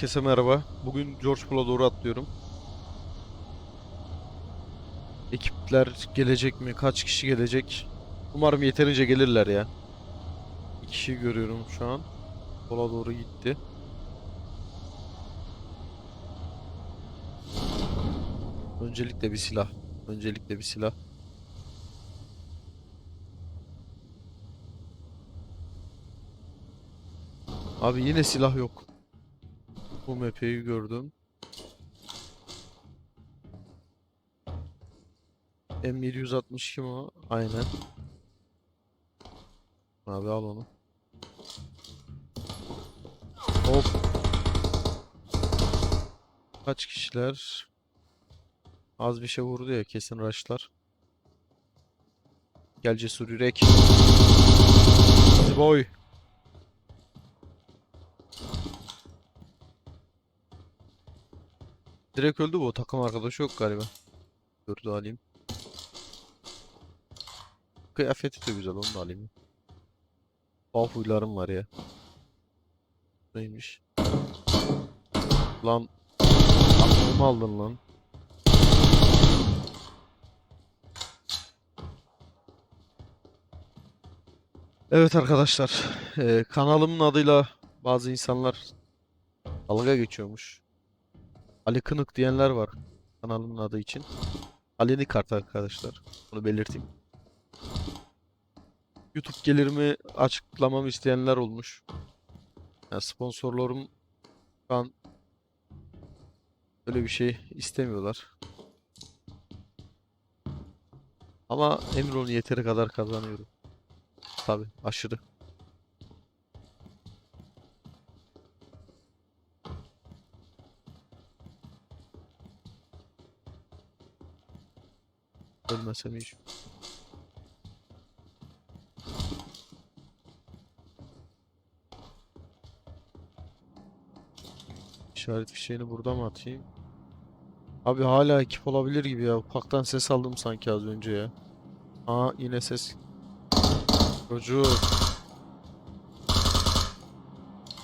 Herkese merhaba. Bugün George Pool'a doğru atlıyorum. Ekipler gelecek mi? Kaç kişi gelecek? Umarım yeterince gelirler ya. Bir kişi görüyorum şu an. Pool'a doğru gitti. Öncelikle bir silah. Öncelikle bir silah. Abi yine silah yok. Bu map'i gördüm. M762 mi o? Aynen. Abi al onu. Hop. Kaç kişiler? Az bir şey vurdu ya kesin rushlar. Gel cesur yürek. Boy. Direkt öldü bu. Takım arkadaşı yok galiba. Dur da alayım. Kıyafeti de güzel onu da alayım. Bal huylarım var ya. Neymiş? Lan. Aklımı aldın lan. Evet arkadaşlar. eee, kanalımın adıyla bazı insanlar dalga geçiyormuş. Ali Kınık diyenler var kanalımın adı için. Ali Nikart arkadaşlar. Bunu belirteyim. YouTube gelirimi açıklamamı isteyenler olmuş. Yani sponsorlarım şu an öyle bir şey istemiyorlar. Ama emin olun yeteri kadar kazanıyorum. Tabii aşırı. Ölmesem hiç. İşaret fişeğini burada mı atayım? Abi hala ekip olabilir gibi ya. Ufaktan ses aldım sanki az önce ya. Aa yine ses. Çocuk.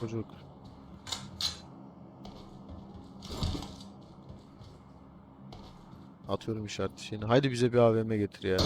Çocuk. Atıyorum işaret fişeğini. Haydi bize bir AVM getir ya.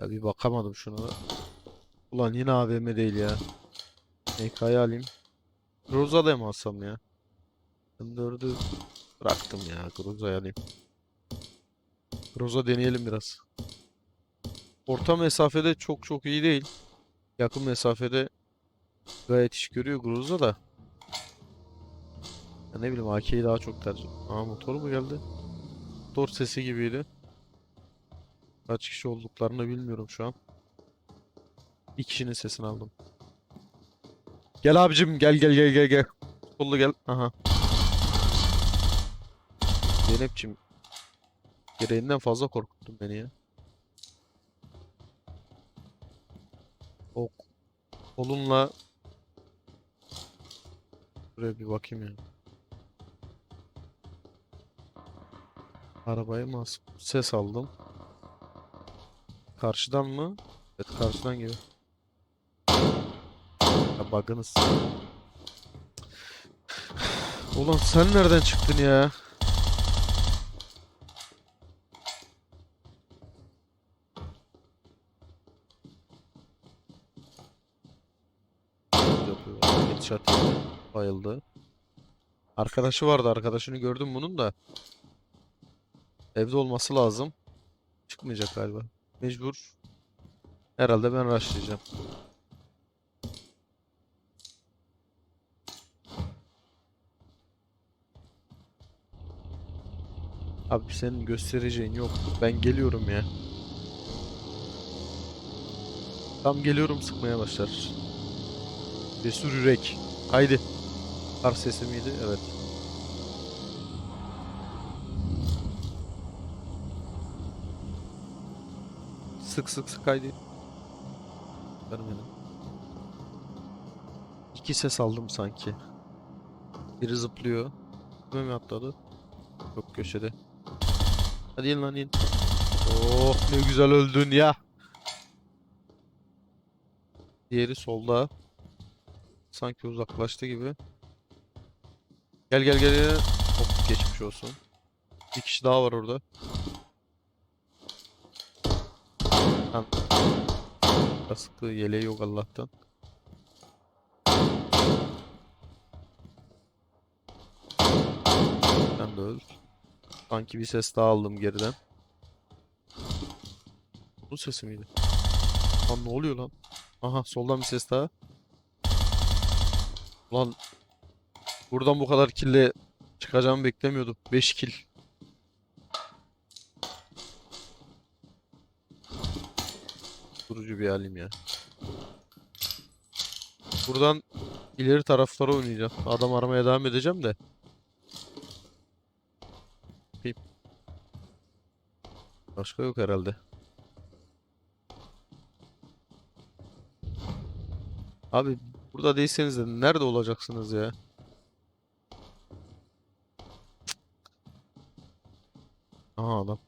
Ya bir bakamadım şuna. Ulan yine AVM değil ya. MK'yı alayım. Groza'da mı alsam ya? M4'ü bıraktım ya. Groza'yı alayım. Groza deneyelim biraz. Orta mesafede çok çok iyi değil. Yakın mesafede gayet iş görüyor Groza da. Ne bileyim AK'yi daha çok tercih. Aa motor mu geldi? Motor sesi gibiydi. Kaç kişi olduklarını bilmiyorum şu an. Bir kişinin sesini aldım. Gel abicim gel gel gel gel gel. Kollu gel. Aha. Zeynep'cim. Gereğinden fazla korkuttun beni ya. O kolunla Buraya bir bakayım ya. Arabaya mı as- Ses aldım. Karşıdan mı? Evet karşıdan geliyor. Ya bug'ınız. Ulan sen nereden çıktın ya? Headshot. Bayıldı. Arkadaşı vardı. Arkadaşını gördüm bunun da. Evde olması lazım. Çıkmayacak galiba. Mecbur. Herhalde ben rushlayacağım. Abi senin göstereceğin yok. Ben geliyorum ya. Tam geliyorum sıkmaya başlar. Cesur yürek. Haydi. Kar sesi miydi? Evet. Sık sık sık haydi. Vermedim. İki ses aldım sanki. Biri zıplıyor. Kime mi atladı? Yok köşede. Hadi in lan in. Oh ne güzel öldün ya. Diğeri solda. Sanki uzaklaştı gibi. Gel gel gel gel. Hop geçmiş olsun. Bir kişi daha var orada. Lan. Kaskı yeleği yok Allah'tan. Sen de öl. Sanki bir ses daha aldım geriden. Bu sesi miydi? Lan ne oluyor lan? Aha soldan bir ses daha. Lan buradan bu kadar kille çıkacağımı beklemiyordum. 5 kill. Durucu bir halim ya. Buradan ileri taraflara oynayacağım. Adam aramaya devam edeceğim de. Bakayım. Başka yok herhalde. Abi burada değilseniz de nerede olacaksınız ya? Aha adam.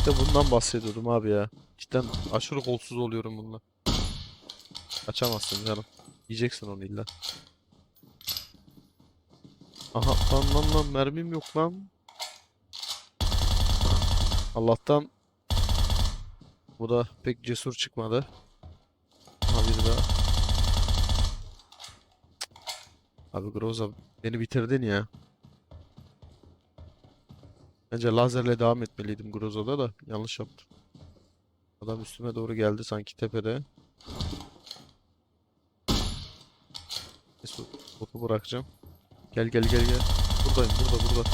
İşte bundan bahsediyordum abi ya. Cidden aşırı kolsuz oluyorum bununla. Kaçamazsın canım. Yiyeceksin onu illa. Aha lan lan lan mermim yok lan. Allah'tan bu da pek cesur çıkmadı. Aha daha. Abi Groza beni bitirdin ya. Bence lazerle devam etmeliydim Groza'da da yanlış yaptım. Adam üstüme doğru geldi sanki tepede. Neyse botu bırakacağım. Gel gel gel gel. Buradayım burada burada.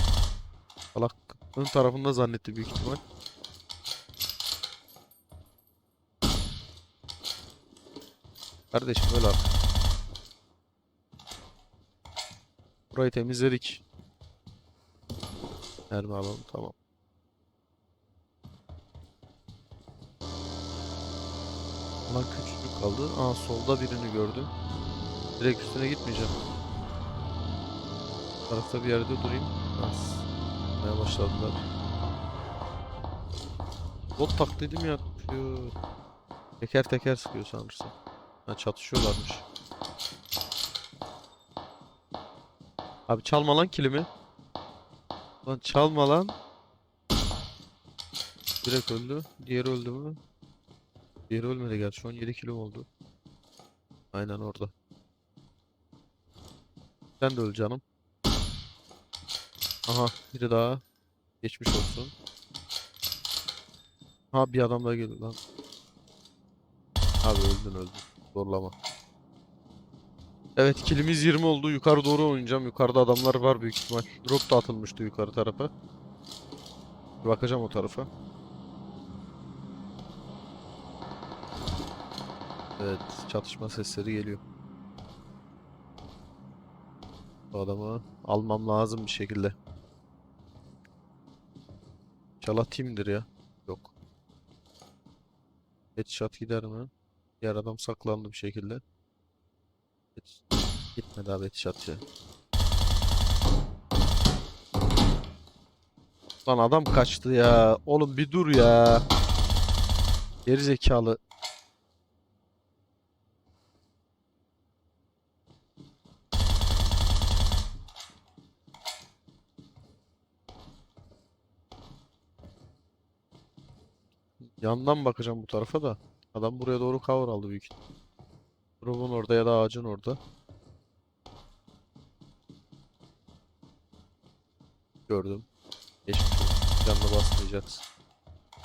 Salak ön tarafında zannetti büyük ihtimal. Kardeşim öyle artık. Burayı temizledik. Mermi alalım tamam. Lan küçücük kaldı. Aa solda birini gördüm. Direkt üstüne gitmeyeceğim. Tarafta bir yerde durayım. Az. Maya başladılar. Bot taklidim yapıyor. Teker teker sıkıyor sanırsam. Ha çatışıyorlarmış. Abi çalma lan kilimi. Lan çalma lan. Direkt öldü. Diğeri öldü mü? Diğeri ölmedi gerçi. 17 kilo oldu. Aynen orada. Sen de öl canım. Aha biri daha. Geçmiş olsun. Ha bir adam daha geliyor lan. Abi öldün öldün. Zorlama. Evet kilimiz 20 oldu. Yukarı doğru oynayacağım. Yukarıda adamlar var büyük ihtimal. Drop da atılmıştı yukarı tarafa. Bir bakacağım o tarafa. Evet çatışma sesleri geliyor. Bu adamı almam lazım bir şekilde. İnşallah team'dir ya. Yok. Headshot gider mi? Diğer adam saklandı bir şekilde. Gitmedi abi headshot ya. Lan adam kaçtı ya. Oğlum bir dur ya. Geri zekalı. Yandan bakacağım bu tarafa da. Adam buraya doğru cover aldı büyük ihtimal. Drop'un orada ya da ağacın orada. Gördüm. Olsun. Canına basmayacaksın.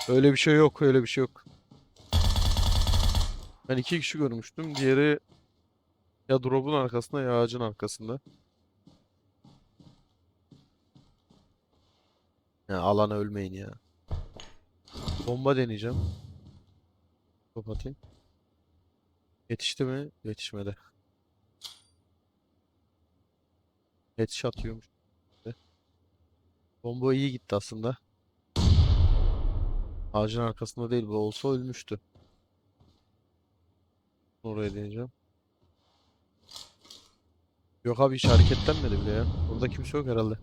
Öyle bir şey yok, öyle bir şey yok. Ben iki kişi görmüştüm. Diğeri ya drop'un arkasında ya ağacın arkasında. Ya alana ölmeyin ya. Bomba deneyeceğim. Kapatayım. Yetişti mi? Yetişmedi. Headshot yiyormuş. Bomba iyi gitti aslında. Ağacın arkasında değil bu olsa ölmüştü. Oraya deneyeceğim. Yok abi hiç hareketlenmedi bile ya. Burada kimse yok herhalde.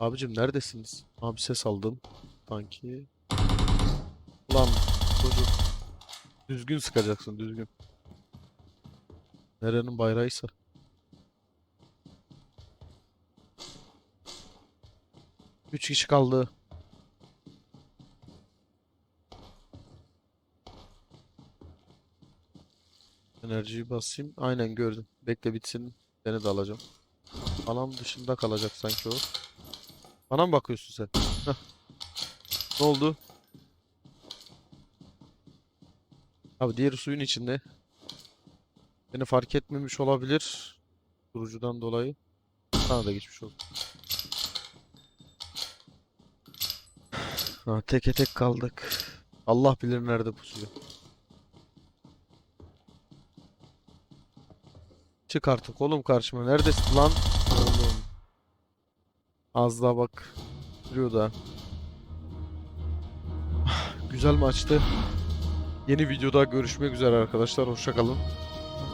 Abicim neredesiniz? Abi ses aldım. Sanki. Ulan çocuk. Düzgün sıkacaksın düzgün. Nerenin bayrağıysa. Üç kişi kaldı. Enerjiyi basayım. Aynen gördüm. Bekle bitsin. Seni de alacağım. Alan dışında kalacak sanki o. Bana mı bakıyorsun sen? Ne oldu? Abi diğeri suyun içinde. Beni fark etmemiş olabilir. Durucudan dolayı. Sana da geçmiş olsun. Ha, teke tek kaldık. Allah bilir nerede pusuyor. Çık artık oğlum karşıma. Neredesin lan? Oğlum. Az daha bak. Duruyor da. Güzel maçtı. Yeni videoda görüşmek üzere arkadaşlar. Hoşça kalın.